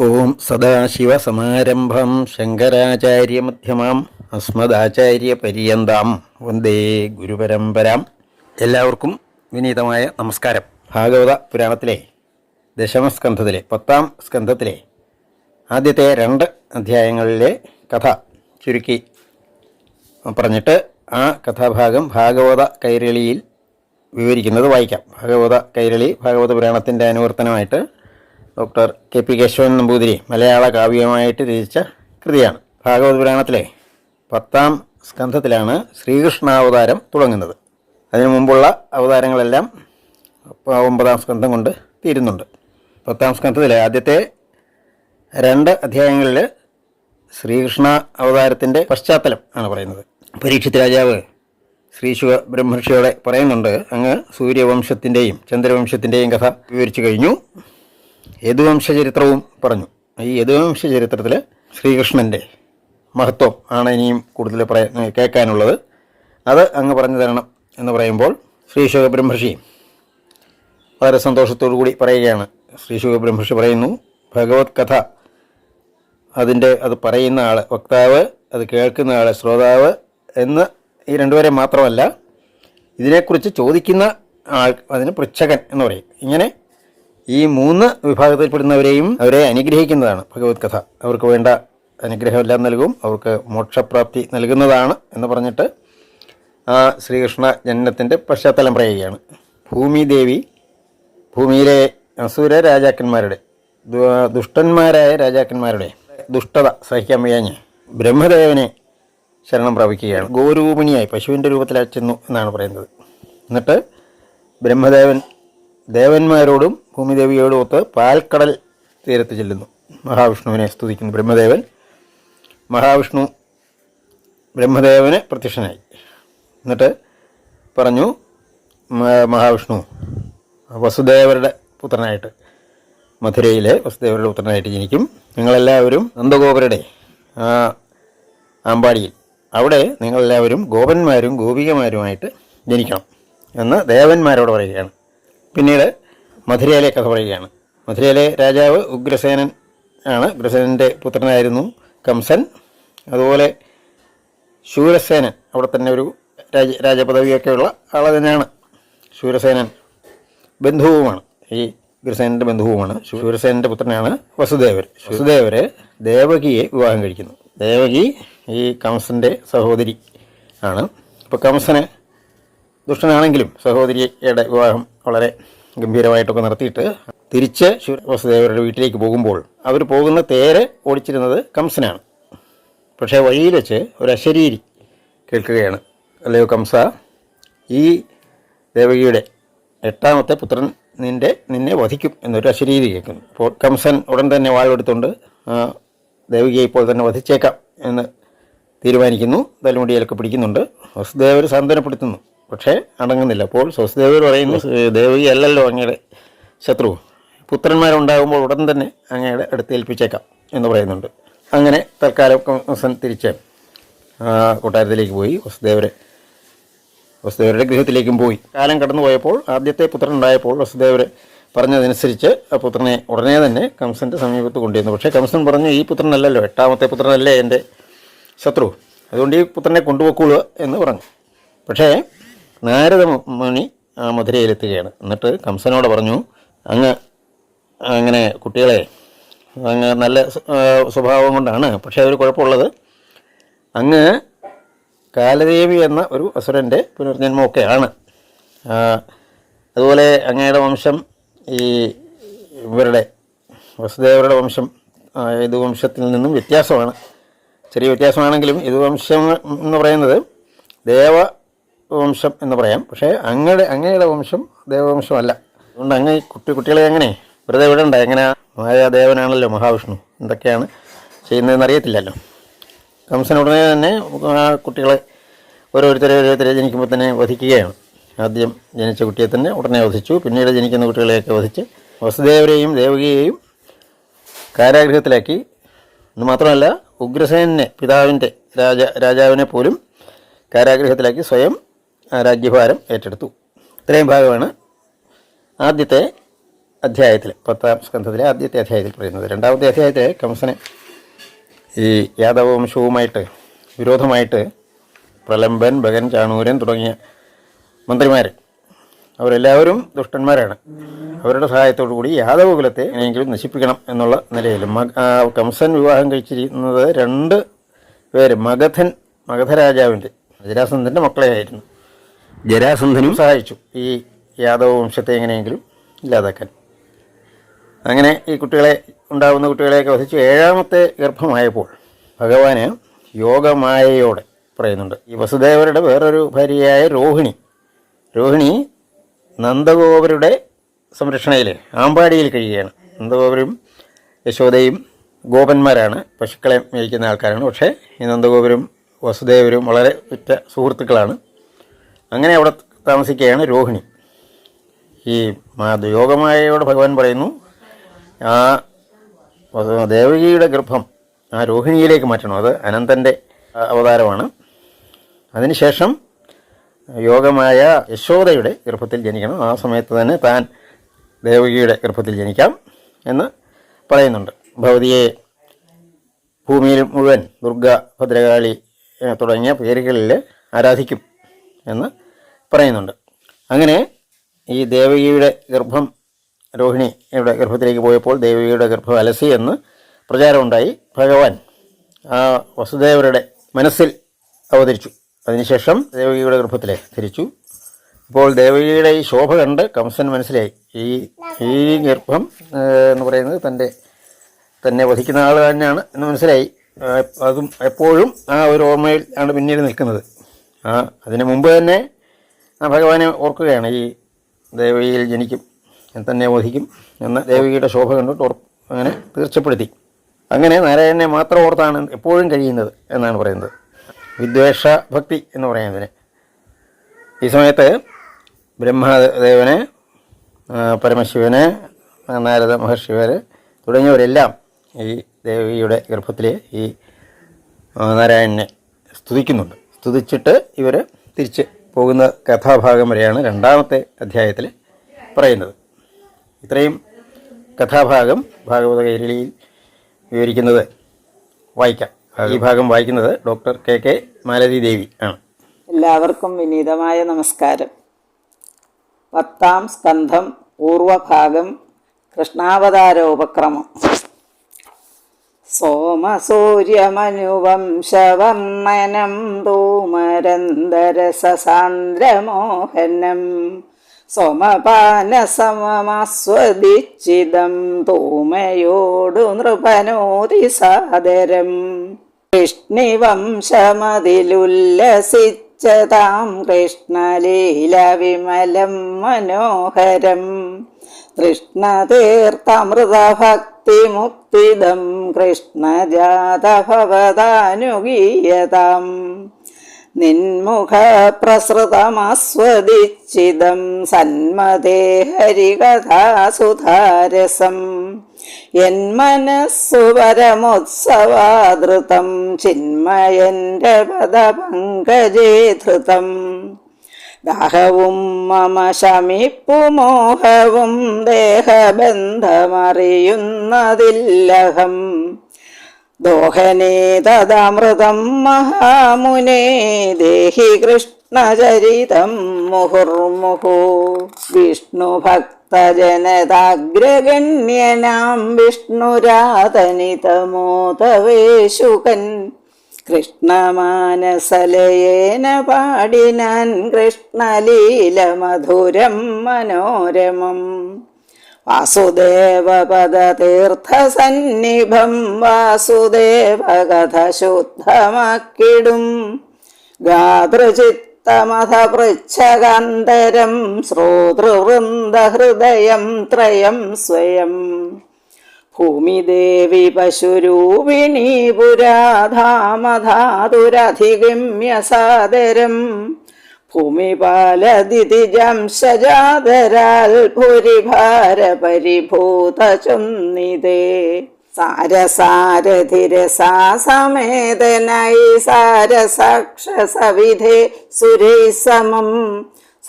ഓം സദാശിവസമാരംഭം ശങ്കരാചാര്യമധ്യമാം അസ്മദാചാര്യപര്യന്താം. വന്ദേ ഗുരുപരമ്പരാം. എല്ലാവർക്കും വിനീതമായ നമസ്കാരം. ഭാഗവത പുരാണത്തിലെ ദശമസ്കന്ധത്തിലെ പത്താം സ്കന്ധത്തിലെ ആദ്യത്തെ രണ്ട് അധ്യായങ്ങളിലെ കഥ ചുരുക്കി പറഞ്ഞിട്ട് ആ കഥാഭാഗം ഭാഗവത കൈരളിയിൽ വിവരിക്കുന്നത് വായിക്കാം. ഭാഗവത കൈരളി ഭാഗവത പുരാണത്തിന്റെ അനുവർത്തനമായിട്ട് doctor K P Keshavan Namboothiri Malayala കാവ്യമായിട്ട് രചിച്ച കൃതിയാണ്. ഭാഗവത പുരാണത്തിലെ പത്താം സ്കന്ധത്തിലാണ് ശ്രീകൃഷ്ണാവതാരം തുടങ്ങുന്നത്. അതിനു മുമ്പുള്ള അവതാരങ്ങളെല്ലാം ഒമ്പതാം സ്കന്ധം കൊണ്ട് തീരുന്നുണ്ട്. പത്താം സ്കന്ധത്തിലെ ആദ്യത്തെ രണ്ട് അധ്യായങ്ങളിൽ ശ്രീകൃഷ്ണ അവതാരത്തിന്റെ പശ്ചാത്തലം ആണ് പറയുന്നത്. പരീക്ഷിത് രാജാവ് ശ്രീശിവ ബ്രഹ്മർഷിയോടെ പറയുന്നുണ്ട് അങ്ങ് സൂര്യവംശത്തിന്റെയും ചന്ദ്രവംശത്തിന്റെയും കഥ വിവരിച്ചു കഴിഞ്ഞു. യദുവംശ ചരിത്രവും പറഞ്ഞു. ഈ യദുവംശ ചരിത്രത്തിൽ ശ്രീകൃഷ്ണന്റെ മഹത്വം ആണ് ഇനിയും കൂടുതൽ പറയാൻ കേൾക്കാനുള്ളത്. അത് അങ്ങ് പറഞ്ഞു തരണം എന്ന് പറയുമ്പോൾ ശ്രീ ബ്രഹ്മർഷി വളരെ സന്തോഷത്തോടു കൂടി പറയുകയാണ്. ശ്രീ ബ്രഹ്മർഷി പറയുന്നു ഭഗവത് കഥ. അതിന്റെ അത് പറയുന്ന ആൾ വക്താവ് അത് കേൾക്കുന്ന ആൾ ശ്രോതാവ് എന്ന് ഈ രണ്ടുപേരെ മാത്രമല്ല ഇതിനെക്കുറിച്ച് ചോദിക്കുന്ന ആൾ അതിന് പൃച്ഛകൻ എന്ന് പറയും. ഇങ്ങനെ ഈ മൂന്ന് വിഭാഗത്തിൽപ്പെടുന്നവരെയും അവരെ അനുഗ്രഹിക്കുന്നതാണ് ഭഗവത് കഥ. അവർക്ക് വേണ്ട അനുഗ്രഹമെല്ലാം നൽകും. അവർക്ക് മോക്ഷപ്രാപ്തി നൽകുന്നതാണ് എന്ന് പറഞ്ഞിട്ട് ആ ശ്രീകൃഷ്ണ ജനനത്തിന്റെ പശ്ചാത്തലം പറയുകയാണ്. ഭൂമിദേവി ഭൂമിയിലെ അസുര രാജാക്കന്മാരുടെ ദുഷ്ടന്മാരായ രാജാക്കന്മാരുടെ ദുഷ്ടത സഹിക്കാൻ വയ്യാഞ്ഞ് ബ്രഹ്മദേവനെ ശരണം പ്രാപിക്കുകയാണ്. ഗോരൂപിണിയായി പശുവിന്റെ രൂപത്തിൽ ചെന്നു എന്നാണ് പറയുന്നത്. എന്നിട്ട് ബ്രഹ്മദേവൻ ദേവന്മാരോടും ഭൂമിദേവിയോടും ഒത്ത് പാൽക്കടൽ തീരത്ത് ചെല്ലുന്നു. മഹാവിഷ്ണുവിനെ സ്തുതിക്കുന്നു ബ്രഹ്മദേവൻ. മഹാവിഷ്ണു ബ്രഹ്മദേവന് പ്രത്യക്ഷനായി. എന്നിട്ട് പറഞ്ഞു മഹാവിഷ്ണു വസുദേവരുടെ പുത്രനായിട്ട് മധുരയിലെ വസുദേവരുടെ പുത്രനായിട്ട് ജനിക്കും. നിങ്ങളെല്ലാവരും നന്ദഗോപരുടെ അമ്പാടിയിൽ. അവിടെ നിങ്ങളെല്ലാവരും ഗോപന്മാരും ഗോപികമാരുമായിട്ട് ജനിക്കണം എന്ന് ദേവന്മാരോട് പറയുകയാണ്. പിന്നീട് മധുരയിലെ കഥ പറയുകയാണ്. മധുരയിലെ രാജാവ് ഉഗ്രസേനൻ ആണ്. ഉഗ്രസേനന്റെ പുത്രനായിരുന്നു കംസൻ. അതുപോലെ ശൂരസേനൻ അവിടെ തന്നെ ഒരു രാജ രാജപദവിയൊക്കെയുള്ള ആൾ തന്നെയാണ് ശൂരസേനൻ. ബന്ധുവുമാണ്. ഈ ഉഗ്രസേനന്റെ ബന്ധുവുമാണ് ശൂരസേനന്റെ പുത്രനാണ് വസുദേവർ. വസുദേവർ ദേവകിയെ വിവാഹം കഴിക്കുന്നു. ദേവകി ഈ കംസന്റെ സഹോദരി ആണ്. അപ്പോൾ കംസന് ദുഷ്ടനാണെങ്കിലും സഹോദരിയുടെ വിവാഹം വളരെ ഗംഭീരമായിട്ടൊക്കെ നടത്തിയിട്ട് തിരിച്ച് വസുദേവരുടെ വീട്ടിലേക്ക് പോകുമ്പോൾ അവർ പോകുന്ന തേരെ ഓടിച്ചിരുന്നത് കംസനാണ്. പക്ഷേ വഴിയിൽ വെച്ച് ഒരു അശരീരി കേൾക്കുകയാണ്. അല്ലയോ കംസ? ഈ ദേവകിയുടെ എട്ടാമത്തെ പുത്രൻ നിന്റെ നിന്നെ വധിക്കും എന്നൊരു അശരീരി കേൾക്കുന്നു. അപ്പോൾ കംസൻ ഉടൻ തന്നെ വാളെടുത്തുകൊണ്ട് ദേവികയെ ദേവകിയെ ഇപ്പോൾ തന്നെ വധിച്ചേക്കാം എന്ന് തീരുമാനിക്കുന്നു. തലമുടിയിലൊക്കെ പിടിക്കുന്നുണ്ട്. വസുദേവർ സാന്ത്വനപ്പെടുത്തുന്നു. പക്ഷേ അടങ്ങുന്നില്ല. അപ്പോൾ വസുദേവർ പറയുന്നു ദേവകി അല്ലല്ലോ അങ്ങയുടെ ശത്രു. പുത്രന്മാരുണ്ടാകുമ്പോൾ ഉടൻ തന്നെ അങ്ങയുടെ അടുത്ത് ഏൽപ്പിച്ചേക്കാം എന്ന് പറയുന്നുണ്ട്. അങ്ങനെ തൽക്കാലം കംസൻ തിരിച്ച് കൊട്ടാരത്തിലേക്ക് പോയി. വസുദേവരെ വസുദേവരുടെ ഗൃഹത്തിലേക്കും പോയി. കാലം കടന്നു പോയപ്പോൾ ആദ്യത്തെ പുത്രൻ ഉണ്ടായപ്പോൾ വസുദേവർ പറഞ്ഞതനുസരിച്ച് ആ പുത്രനെ ഉടനെ തന്നെ കംസന്റെ സമീപത്ത് കൊണ്ടുവന്നു. പക്ഷേ കംസൻ പറഞ്ഞു ഈ പുത്രനല്ലല്ലോ എട്ടാമത്തെ പുത്രനല്ലേ എന്റെ ശത്രു. അതുകൊണ്ട് ഈ പുത്രനെ കൊണ്ടുപോക്കുള്ളൂ എന്ന് പറഞ്ഞു. പക്ഷേ നാരദ മുനി മധുരയിലെത്തുകയാണ്. എന്നിട്ട് കംസനോട് പറഞ്ഞു അങ്ങ് അങ്ങനെ കുട്ടികളെ അങ്ങ് നല്ല സ്വഭാവം കൊണ്ടാണ് പക്ഷേ ഒരു കുഴപ്പമുള്ളത്. അങ്ങ് കാലദേവി എന്ന ഒരു അസുരന്റെ പുനർജന്മമൊക്കെയാണ്. അതുപോലെ അങ്ങയുടെ വംശം ഈ ഇവരുടെ വസുദേവരുടെ വംശം ഇത് വംശത്തിൽ നിന്നും വ്യത്യാസമാണ്. ചെറിയ വ്യത്യാസമാണെങ്കിലും ഇത് വംശം എന്ന് പറയുന്നത് ദേവവംശം എന്ന് പറയാം. പക്ഷേ അങ്ങയുടെ അങ്ങയുടെ വംശം ദേവവംശമല്ല. അതുകൊണ്ട് അങ്ങ് കുട്ടി കുട്ടികളെ എങ്ങനെ? വെറുതെ വിടണ്ട. എങ്ങനെ മഹാദേവനാണല്ലോ മഹാവിഷ്ണു. എന്തൊക്കെയാണ് ചെയ്യുന്നതെന്ന് അറിയത്തില്ലല്ലോ. കംസൻ ഉടനെ തന്നെ ആ കുട്ടികളെ ഓരോരുത്തരെ ഓരോരുത്തരെ ജനിക്കുമ്പോൾ തന്നെ വധിക്കുകയാണ്. ആദ്യം ജനിച്ച കുട്ടിയെ തന്നെ ഉടനെ വധിച്ചു. പിന്നീട് ജനിക്കുന്ന കുട്ടികളെയൊക്കെ വധിച്ച് വസുദേവരെയും ദേവകിയെയും കാരാഗ്രഹത്തിലാക്കി. എന്ന് മാത്രമല്ല ഉഗ്രസേനെ പിതാവിന്റെ രാജ രാജാവിനെ പോലും കാരാഗ്രഹത്തിലാക്കി സ്വയം രാജ്യഭാരം ഏറ്റെടുത്തു. ഇത്രയും ഭാഗമാണ് ആദ്യത്തെ അധ്യായത്തിൽ പത്താം സ്കന്ധത്തിലെ ആദ്യത്തെ അധ്യായത്തിൽ പറയുന്നത്. രണ്ടാമത്തെ അധ്യായത്തിൽ കംസന് ഈ യാദവ വംശവുമായിട്ട് വിരോധമായിട്ട് പ്രലംബൻ ഭഗൻ ചാണൂരൻ തുടങ്ങിയ മന്ത്രിമാർ അവരെല്ലാവരും ദുഷ്ടന്മാരാണ്. അവരുടെ സഹായത്തോടു കൂടി യാദവ കുലത്തെ എങ്ങനെയെങ്കിലും നശിപ്പിക്കണം എന്നുള്ള നിലയിൽ കംസൻ വിവാഹം കഴിച്ചിരിക്കുന്നത് രണ്ട് പേര് മഗധൻ മഗധരാജാവിന്റെ ജരാസന്ധന്റെ മക്കളെയായിരുന്നു. ജരാസന്ധനും സഹായിച്ചു. ഈ യാദവ വംശത്തെ എങ്ങനെയെങ്കിലും ഇല്ലാതാക്കാൻ. അങ്ങനെ ഈ കുട്ടികളെ ഉണ്ടാകുന്ന കുട്ടികളെയൊക്കെ വധിച്ച് ഏഴാമത്തെ ഗർഭമായപ്പോൾ ഭഗവാന് യോഗമായയോടെ പറയുന്നുണ്ട്. ഈ വസുദേവരുടെ വേറൊരു ഭാര്യയായ രോഹിണി രോഹിണി നന്ദഗോപരുടെ സംരക്ഷണയിൽ ആമ്പാടിയിൽ കഴിയുകയാണ്. നന്ദഗോപരും യശോദയും ഗോപന്മാരാണ് പശുക്കളെ മേയിക്കുന്ന ആൾക്കാരാണ്. പക്ഷേ ഈ നന്ദഗോപരും വസുദേവരും വളരെ ഉറ്റ സുഹൃത്തുക്കളാണ്. അങ്ങനെ അവിടെ താമസിക്കുകയാണ് രോഹിണി. ഈ യോഗമായയോട് ഭഗവാൻ പറയുന്നു ആ ദേവകിയുടെ ഗർഭം ആ രോഹിണിയിലേക്ക് മാറ്റണം. അത് അനന്തന്റെ അവതാരമാണ്. അതിനുശേഷം യോഗമായ യശോദയുടെ ഗർഭത്തിൽ ജനിക്കണം. ആ സമയത്ത് തന്നെ താൻ ദേവകിയുടെ ഗർഭത്തിൽ ജനിക്കാം എന്ന് പറയുന്നുണ്ട്. ഭഗവതിയെ ഭൂമിയിൽ മുഴുവൻ ദുർഗ ഭദ്രകാളി തുടങ്ങിയ പേരുകളിൽ ആരാധിക്കും എന്ന് പറയുന്നുണ്ട്. അങ്ങനെ ഈ ദേവകിയുടെ ഗർഭം രോഹിണി രോഹിണിയുടെ ഗർഭത്തിലേക്ക് പോയപ്പോൾ ദേവകിയുടെ ഗർഭം അലസി എന്ന് പ്രചാരമുണ്ടായി ഭഗവാൻ ആ വസുദേവരുടെ മനസ്സിൽ അവതരിച്ചു. അതിനുശേഷം ദേവകിയുടെ ഗർഭത്തിലെ ധരിച്ചു. ഇപ്പോൾ ദേവകിയുടെ ഈ ശോഭ കണ്ട് കംസൻ മനസ്സിലായി. ഈ ഈ ഗർഭം എന്ന് പറയുന്നത് തന്റെ തന്നെ വധിക്കുന്ന ആൾ തന്നെയാണ് എന്ന് മനസ്സിലായി. അതും എപ്പോഴും ആ ഒരു ഓർമ്മയിൽ ആണ് പിന്നീട് നിൽക്കുന്നത്. ആ അതിന് മുമ്പ് തന്നെ ഭഗവാനെ ഓർക്കുകയാണ് ഈ ദേവിയിൽ ജനിക്കും. തന്നെ വധിക്കും എന്ന ദേവികയുടെ ശോഭ കണ്ടിട്ട് ഉറപ്പ് അങ്ങനെ തീർച്ചപ്പെടുത്തി. അങ്ങനെ നാരായണനെ മാത്രം ഓർത്താണ് എപ്പോഴും കഴിയുന്നത് എന്നാണ് പറയുന്നത്. വിദ്വേഷ ഭക്തി എന്ന് പറയുന്നതിന് ഈ സമയത്ത് ബ്രഹ്മദേവന് പരമശിവന് നാരദ മഹർഷിവർ തുടങ്ങിയവരെല്ലാം ഈ ദേവിയുടെ ഗർഭത്തിലെ ഈ നാരായണനെ സ്തുതിക്കുന്നുണ്ട്. സ്തുതിച്ചിട്ട് ഇവർ തിരിച്ച് പോകുന്ന കഥാഭാഗം വരെയാണ് രണ്ടാമത്തെ അധ്യായത്തിൽ പറയുന്നത്. ഇത്രയും കഥാഭാഗം ഭാഗവത കൈരളിയിൽ വിവരിക്കുന്നത് വായിക്കാം. ഈ ഭാഗം വായിക്കുന്നത് doctor K K Malathi Devi ആണ്. എല്ലാവർക്കും വിനീതമായ നമസ്കാരം. പത്താം സ്കന്ധം പൂർവഭാഗം കൃഷ്ണാവതാരോപക്രമം. സോമസൂര്യമനുവംശവർണനം തൂമരന്തരസാന്ദ്രമോഹനം സോമപാനസമമാസ്വദിച്ചിതം തൂമയോടു നൃപനോതി സാദരം കൃഷ്ണിവംശമതിലുല്ലസിച്ചതാം കൃഷ്ണലീല വിമലം മനോഹരം. കൃഷ്ണതീർത്ഥമൃതഭക്തിമുക്തിദം കൃഷ്ണജാതഭവതാനുഗീയതാം. നിൻമുഖപ്രസൃതമാസ്വദിച്ചിതം സന്മതേ ഹരികഥാസുധാരസം യന്മനസ്സു പരമോത്സവാദൃതം ചിന്മയന്റെ പദപങ്കജേ ധൃതം ദാഹവും മമ ശമിപ്പുമോഹവും ദേഹബന്ധമറിയുന്നതില്ലഹം. ദോഹനേ തദമൃതം മഹാമുനേ ദേഹി കൃഷ്ണചരിതം മുഹുർമുഹു. വിഷ്ണുഭക്തജനതാഗ്രഗണ്യനാം വിഷ്ണുരാതനിതമോതവേശുകൻ കൃഷ്ണമാനസലയേന പാടിനാൻ കൃഷ്ണലീല മധുരം മനോരമം. വാസുദേവപദതീർത്ഥസന്നിഭം വാസുദേവകഥ ശുദ്ധമാക്കിടും ഗാതൃചിത്തമഥ പൃച്ഛകാന്തരം ശ്രോതൃവൃന്ദഹൃദയം ത്രയം സ്വയം. ഭൂമിദേവി പശുരൂപിണി പുരാധാമധാതുരധിഗമ്യ സാദരം ഭൂമിപാലദിതിജംശജാതരാൽ ഭൂരിഭാരപരിഭൂതചുന്നിതേ പരിഭൂത ചൊന്നിതേ സാരസാരഥിരസാസമേതനായി സാരസാക്ഷസവിധേ സുരൈ സമം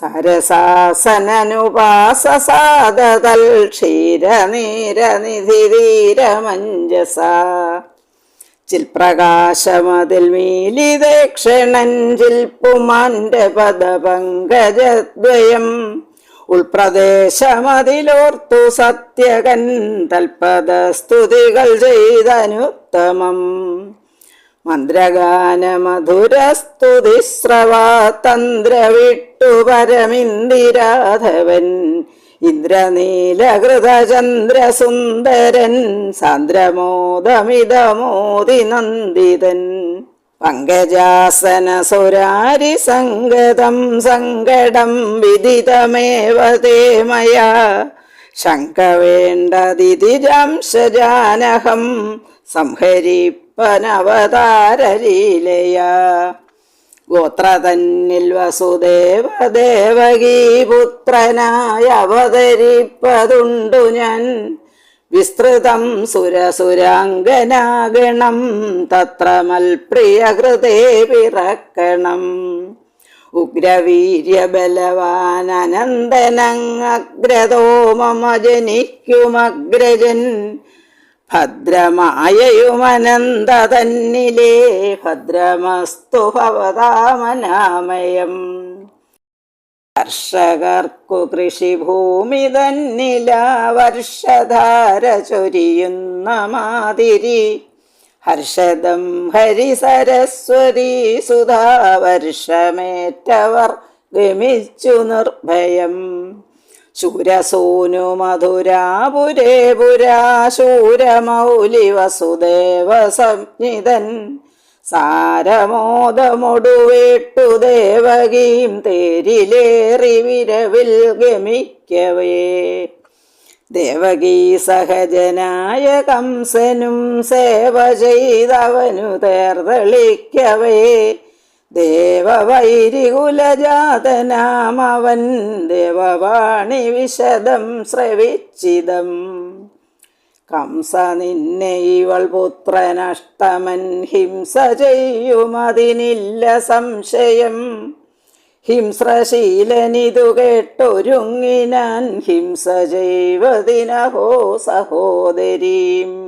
സരസാസനനുപാസസാദതൽ ക്ഷീരനീരനിധിധീരമഞ്ജസ. ചിൽപ്രകാശമതിൽ മീലിതേക്ഷണൻ ചിൽപ്പുമാന്റെ പദപങ്കജദ്വയം ഉൾപ്രദേശമതിലോർത്തു സത്യകൻ തൽപദസ്തുതികൾ ചെയ്തനുത്തമം. മന്ത്രഗാനമധുരസ്തുതിസ്രവ തന്ത്ര വിട്ടു പരമിന്ദിരാധവൻ ഇന്ദ്രനീലകൃതചന്ദ്രസുന്ദരൻ സാന്ദ്രമോദമിതമോദി നന്ദിതൻ പങ്കജാസന സുരാരി സംഗതം സങ്കടം വിദിതമേവ തേ മയാ വേണ്ടതിജാംശജാനഹം സംഹരിപ്പനവതാരലീലയാ ഗോത്ര തന്നിൽ വസുദേവ ദേവകീ പുത്രനായി അവതരിപ്പതുണ്ടു ഞാൻ. വിസ്തൃതം സുരസുരാംഗനാകണം തത്ര മൽപ്രിയകൃതേ പിറക്കണം. ഉഗ്രവീര്യബലവാൻ അനന്തനഗ്രതോ മമ ജനിക്കുമഗ്രജൻ ഭദ്രമായയുമനന്ത തന്നിലേ ഭദ്രമസ്തു ഭവതാമനാമയം. കർഷകർക്കു കൃഷിഭൂമി തന്നില വർഷധാര ചൊരിയുന്ന മാതിരി. ഹർഷദം ഹരിസരസ്വതി സുധാവർഷമേറ്റവർ ഗമിച്ചു നിർഭയം. ശൂരസൂനു മധുരാപുരേ പുരാ ശൂരമൗലി വസുദേവ സംനിതൻ സാരമോദമൊടുവേട്ടു ദേവകീം തേരിലേറി വിരവിൽ ഗമിക്കവേ. ദേവകീ സഹജനായ കംസനും സേവ ചെയ്തവനു തേർതളിക്കവേ. ദേവവൈരികുലജാതനാമവൻ ദേവവാണി വിശദം ശ്രവിച്ചിതം. കംസ നിന്നെ ഇവൾ പുത്രനഷ്ടമൻ ഹിംസ ചെയ്യുമതിനില്ല സംശയം. ഹിംസ്രശീലനിതു കേട്ടൊരുങ്ങിനാൻ ഹിംസ ചെയ്വതിനഹോ സഹോദരീം.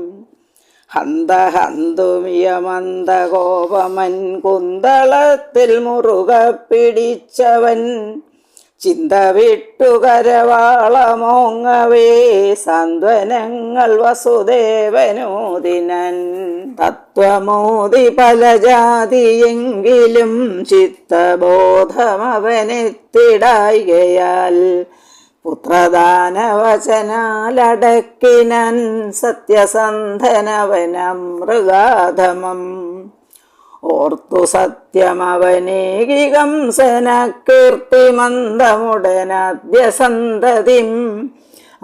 ഹന്ത ഹന്തുമിയമന്ത കോപമൻ കുന്തളത്തിൽ മുറുക പിടിച്ചവൻ. ചിന്ത വിട്ടുകരവാളമോങ്ങവേ സാന്ത്വനങ്ങൾ വസുദേവനോദിനൻ തത്വമോദി പല ജാതിയെങ്കിലും ചിത്തബോധമവനെത്തിടായികയാൽ പുത്രദാനവചനാലടക്കിനൻ സത്യസന്ധനവനം മൃഗാധമം. ഓർത്തു സത്യമവനേകികം സനകീർത്തിമന്ദമുടനദ്യ കീർത്തി മന്ദമുടനാദ്യ സന്തതിം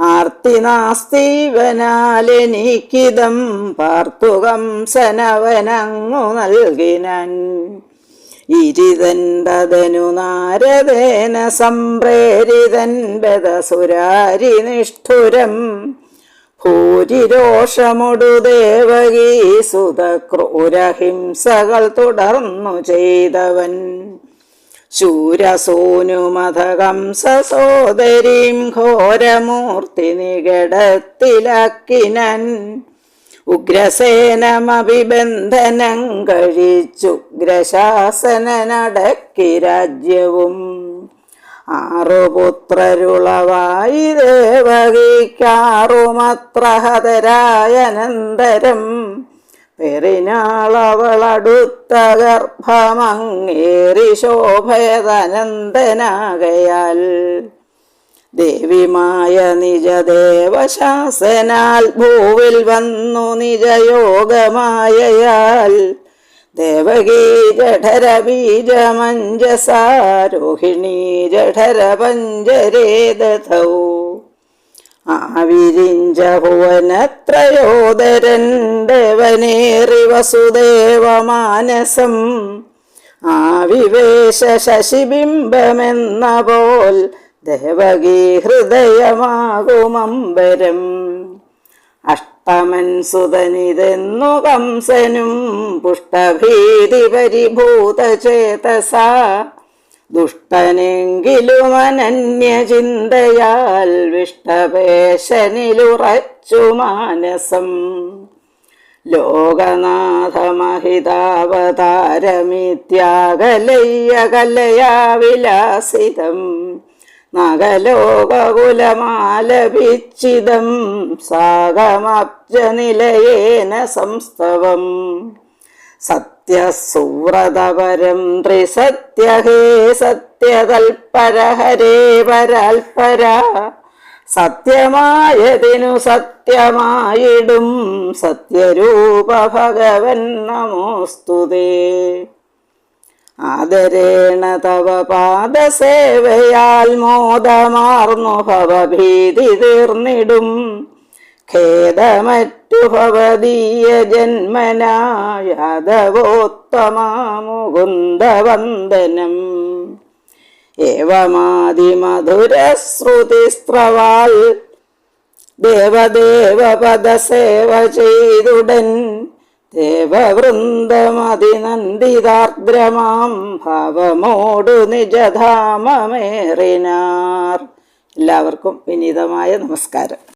ആർത്തി നാസ്തീവനാലെനിക്കിതം പാർത്തുകം സനവനങ്ങു നൽകിനൻ. ഇരിതന്തതനു നാരദേന സംപ്രേരിതൻ ബദസുരാരി നിഷ്ഠുരം. ഭൂരിരോഷമൊടു ദേവകീ സുതക്രൂരഹിംസകൾ തുടർന്നു ചെയ്തവൻ. ശൂരസൂനുമഥകംസ സസോദരീം ഘോരമൂർത്തി നികടത്തിലാക്കിനൻ. ഉഗ്രസേനമഭിബന്ധനം കഴിച്ചുഗ്രശാസനടക്കി രാജ്യവും. ആറുപുത്രരുളവായി ദേവകിക്കാറുമത്ര ഹതരായനന്തരം പെറിനാളവളടുത്ത ഗർഭമങ്ങേറി ശോഭയതനന്തനാകയാൽ ദേവിമായ നിജദേവശാസനാൽ ഭൂവിൽ വന്നു നിജയോഗമായയാൽ. ദേവകീ ജഠര ബീജമഞ്ജസാരോഹിണീ ജഠര പഞ്ചരേ ദധൗ ആവിരിഞ്ച ഭുവനത്രയോദരൻ ദേവനേറി വസുദേവമാനസം. ആവിവേശ ശശിബിംബമെന്ന പോൽ ദേവകീ ഹൃദയമാകുമമ്പരം. അഷ്ടമൻ സുതനിതെന്നു കംസനും പുഷ്ടഭീതി പരിഭൂത ചേതസ ദുഷ്ടനെങ്കിലും അനന്യചിന്തയാൽ വിഷ്ടപേശനിലുറച്ചു മാനസം. ലോകനാഥമഹിതാവതാരമിത്യാകലയ്യ കലയാ വിലാസിതം നഗലോകകുലമാലപിച്ചിതം സാഗമബ്ജനിലയേന സംസ്തവം. സത്യസുവ്രതപരം ത്രിസത്യഹേ സത്യതൽപരഹരേ പരാൽപര സത്യമായതിനു സത്യമായിടും സത്യരൂപ ഭഗവൻ നമോസ്തുതേ. ആദരേണ തവ പാദസേവയാൽ മോദമാർന്നു ഭവഭീതി തീർന്നിടും. ഖേദമറ്റു ഭവദീയ ജന്മനായാദവോത്തമാമുകുന്ദവന്ദനം ഏവമാതിമധുരശ്രുതിസ്രവാൽ ദേവദേവപദസേവ ചെയ്തുടൻ. ദേവവൃന്ദമതിനന്ദിതാർദ്രമാം ഭാവമോടു നിജധാമമേറിനാർ. എല്ലാവർക്കും വിനീതമായ നമസ്കാരം.